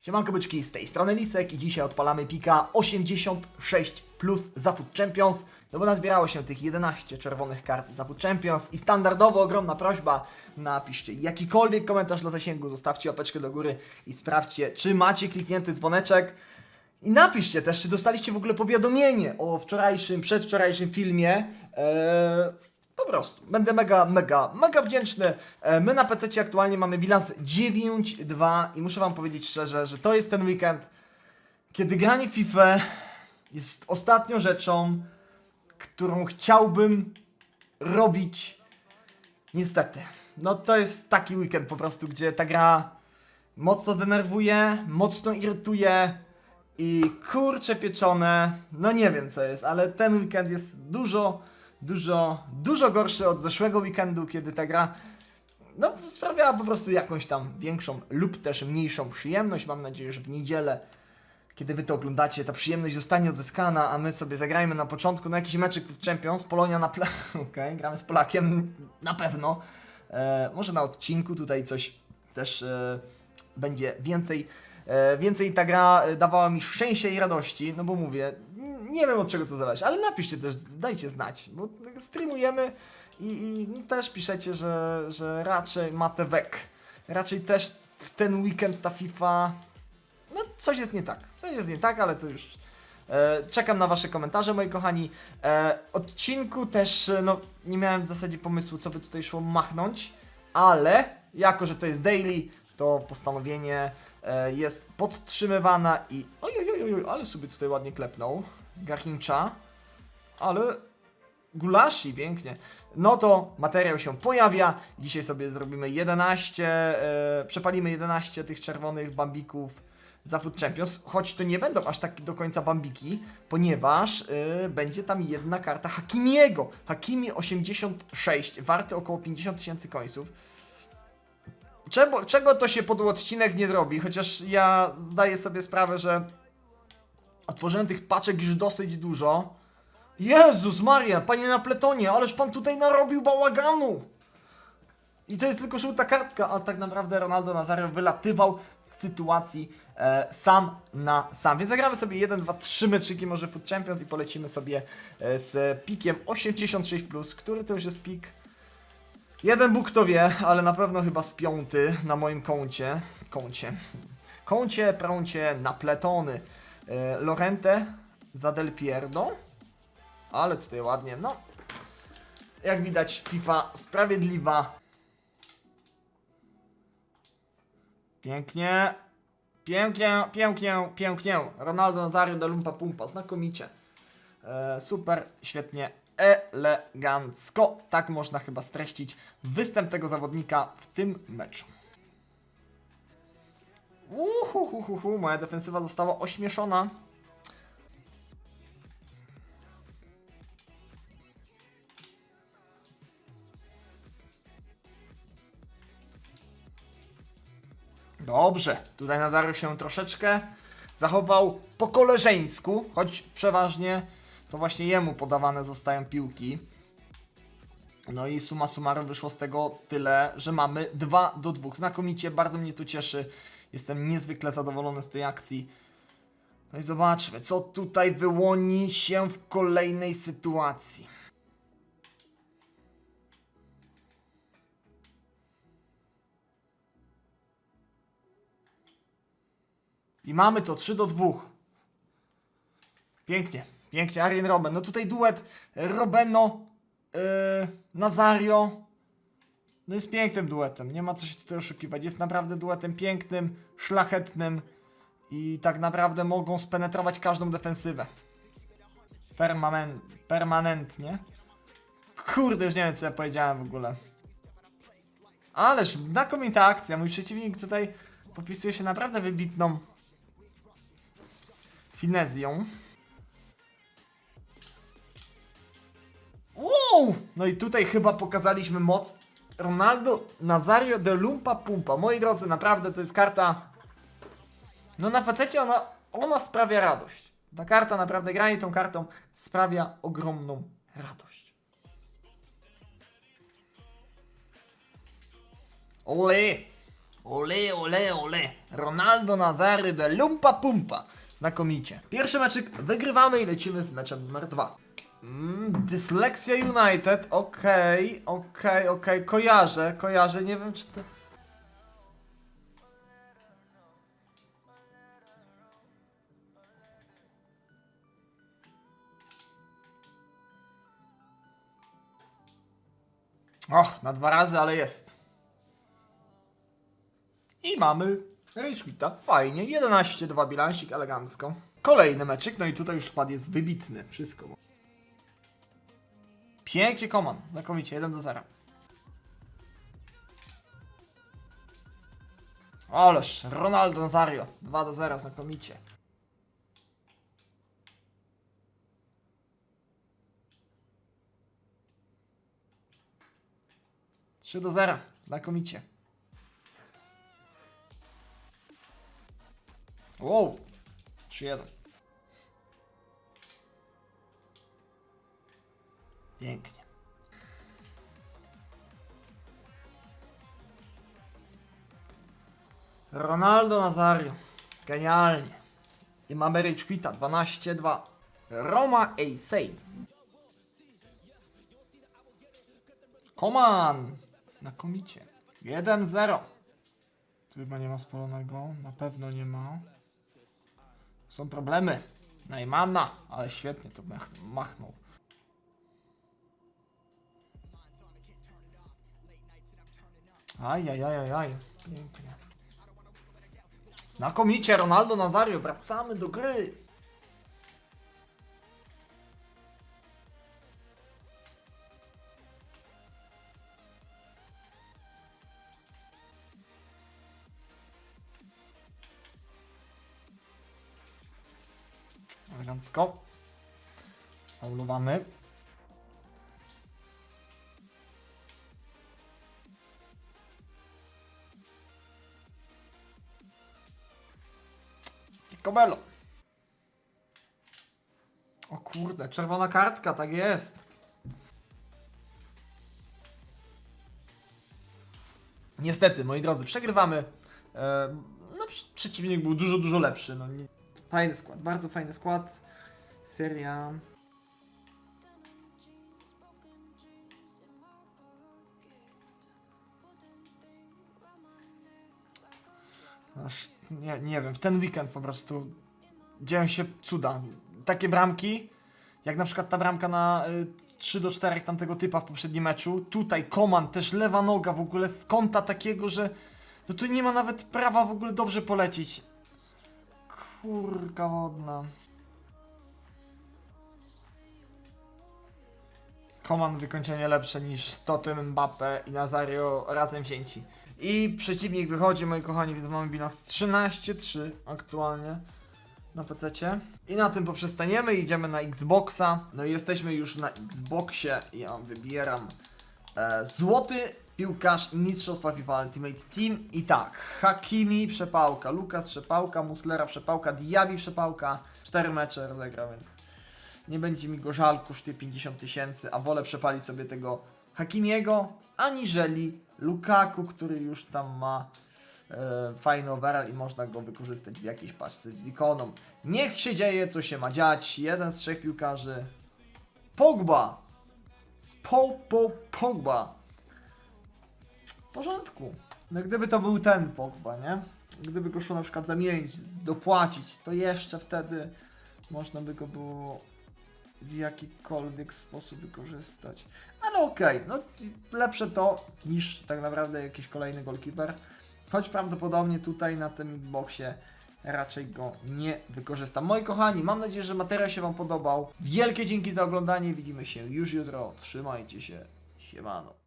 Siemanko byczki, z tej strony Lisek i dzisiaj odpalamy pika 86 plus za Food Champions, no bo nazbierało się tych 11 czerwonych kart za Food Champions i standardowo ogromna prośba, napiszcie jakikolwiek komentarz dla zasięgu, zostawcie łapeczkę do góry i sprawdźcie, czy macie kliknięty dzwoneczek i napiszcie też, czy dostaliście w ogóle powiadomienie o wczorajszym, przedwczorajszym filmie. Eee, po prostu. Będę mega, mega, mega wdzięczny. E, my na PC aktualnie mamy bilans 9-2 i muszę Wam powiedzieć szczerze, że to jest ten weekend, kiedy granie FIFA jest ostatnią rzeczą, którą chciałbym robić. Niestety. No to jest taki weekend po prostu, gdzie ta gra mocno denerwuje, mocno irytuje i kurcze pieczone, no nie wiem co jest, ale ten weekend jest dużo, dużo, dużo gorszy od zeszłego weekendu, kiedy ta gra no, sprawiała po prostu jakąś tam większą lub też mniejszą przyjemność. Mam nadzieję, że w niedzielę, kiedy wy to oglądacie, ta przyjemność zostanie odzyskana, a my sobie zagrajmy na początku na jakiś meczyk Champions, Polonia na ple... Okej, gramy z Polakiem, na pewno. E, może na odcinku tutaj coś też e, będzie więcej. E, więcej ta gra e, dawała mi szczęścia i radości, no bo mówię, nie wiem od czego to zależy, ale napiszcie też, dajcie znać, bo streamujemy i, i też piszecie, że, że raczej mate wek. Raczej też w ten weekend ta FIFA, no coś jest nie tak, coś jest nie tak, ale to już e, czekam na wasze komentarze, moi kochani. E, odcinku też, e, no nie miałem w zasadzie pomysłu, co by tutaj szło machnąć, ale jako, że to jest daily, to postanowienie e, jest podtrzymywana i oj, oj, oj, oj, ale sobie tutaj ładnie klepnął Garchincza, ale gulashi, pięknie. No to materiał się pojawia. Dzisiaj sobie zrobimy 11, e, przepalimy 11 tych czerwonych bambików za Food Champions, choć to nie będą aż tak do końca bambiki, ponieważ e, będzie tam jedna karta Hakimiego. Hakimi 86, warty około 50 tysięcy końców. Czego, czego to się pod odcinek nie zrobi? Chociaż ja zdaję sobie sprawę, że otworzyłem tych paczek już dosyć dużo. Jezus Maria, panie na pletonie, ależ pan tutaj narobił bałaganu! I to jest tylko żółta kartka, a tak naprawdę Ronaldo Nazario wylatywał w sytuacji e, sam na sam. Więc zagramy sobie 1, 2, 3 meczyki może Food Champions i polecimy sobie e, z pikiem 86+, który to już jest pik Jeden Bóg to wie, ale na pewno chyba z piąty na moim koncie. Koncie. Koncie, prącie, napletony. E, Lorente za Del Pierdo. Ale tutaj ładnie, no. Jak widać, FIFA sprawiedliwa. Pięknie. Pięknie, pięknie, pięknie. Ronaldo Nazario de Lumpa Pumpa, znakomicie. E, super, świetnie, elegancko. Tak można chyba streścić występ tego zawodnika w tym meczu. Uhuhuhuhu, moja defensywa została ośmieszona. Dobrze, tutaj Nazario się troszeczkę zachował po koleżeńsku, choć przeważnie to właśnie jemu podawane zostają piłki. No i suma summarum wyszło z tego tyle, że mamy 2 do 2. Znakomicie, bardzo mnie to cieszy. Jestem niezwykle zadowolony z tej akcji. No i zobaczmy, co tutaj wyłoni się w kolejnej sytuacji. I mamy to 3 do 2. Pięknie, pięknie. Arjen Robben. No tutaj duet Robeno, yy, Nazario. No jest pięknym duetem. Nie ma co się tutaj oszukiwać. Jest naprawdę duetem pięknym, szlachetnym i tak naprawdę mogą spenetrować każdą defensywę. Permanen permanentnie. Kurde, już nie wiem co ja powiedziałem w ogóle. Ależ znakomita akcja. Mój przeciwnik tutaj popisuje się naprawdę wybitną finezją. Wow! No i tutaj chyba pokazaliśmy moc Ronaldo Nazario de Lumpa Pumpa. Moi drodzy, naprawdę to jest karta. No na facecie ona, ona sprawia radość. Ta karta naprawdę, granie tą kartą sprawia ogromną radość. Ole! Ole, ole, ole. Ronaldo Nazary de Lumpa Pumpa. Znakomicie. Pierwszy meczyk wygrywamy i lecimy z meczem numer dwa. Mm, Dyslexia United, okej, okej, okej, kojarzę, kojarzę, nie wiem czy to... Och, na dwa razy, ale jest. I mamy Rage Quita. Fajnie. 11-2 bilansik, elegancko. Kolejny meczyk, no i tutaj już skład jest wybitny. Wszystko. Pięknie Koman. Znakomicie, 1 do 0. Ależ, Ronaldo Nazario. 2 do 0, znakomicie. Trzy do 0, znakomicie. Wow, 3-1. Pięknie. Ronaldo Nazario. Genialnie. I mamy Rich Quita 12-2. Roma Eisei. Koman. Znakomicie. 1-0. Tu chyba nie ma spalonego. Na pewno nie ma. Są problemy. Najmana, ale świetnie to mach machnął. Ajajajajaj. Pięknie. Znakomicie, Ronaldo Nazario. Wracamy do gry. Elegancko. Faulowany. Picobello. O kurde, czerwona kartka, tak jest. Niestety, moi drodzy, przegrywamy. E, no, przeciwnik był dużo, dużo lepszy. No, nie... Fajny skład, bardzo fajny skład. Seria. Aż, nie, nie wiem, w ten weekend po prostu dzieją się cuda. Takie bramki, jak na przykład ta bramka na y, 3 do 4 tamtego typa w poprzednim meczu. Tutaj Koman, też lewa noga w ogóle z kąta takiego, że no tu nie ma nawet prawa w ogóle dobrze polecieć. Kurka wodna. Koman wykończenie lepsze niż Totem, Mbappe i Nazario razem wzięci. I przeciwnik wychodzi, moi kochani, więc mamy bilans 13-3 aktualnie na PC. I na tym poprzestaniemy, idziemy na Xboxa. No i jesteśmy już na Xboxie. Ja wybieram e, złoty piłkarz Mistrzostwa FIFA Ultimate Team. I tak, Hakimi przepałka, Lukas przepałka, Muslera przepałka, Diaby przepałka. Cztery mecze rozegrał, więc nie będzie mi go żal, kosztuje 50 tysięcy, a wolę przepalić sobie tego Hakimiego, aniżeli Lukaku, który już tam ma e, fajny overall i można go wykorzystać w jakiejś paczce z ikoną. Niech się dzieje, co się ma dziać. Jeden z trzech piłkarzy. Pogba! Po, po, Pogba! W porządku. No gdyby to był ten Pogba, nie? Gdyby go szło na przykład zamienić, dopłacić, to jeszcze wtedy można by go było w jakikolwiek sposób wykorzystać. Ale okej, no lepsze to niż tak naprawdę jakiś kolejny goalkeeper. Choć prawdopodobnie tutaj na tym Xboxie raczej go nie wykorzystam. Moi kochani, mam nadzieję, że materiał się Wam podobał. Wielkie dzięki za oglądanie. Widzimy się już jutro. Trzymajcie się. Siemano.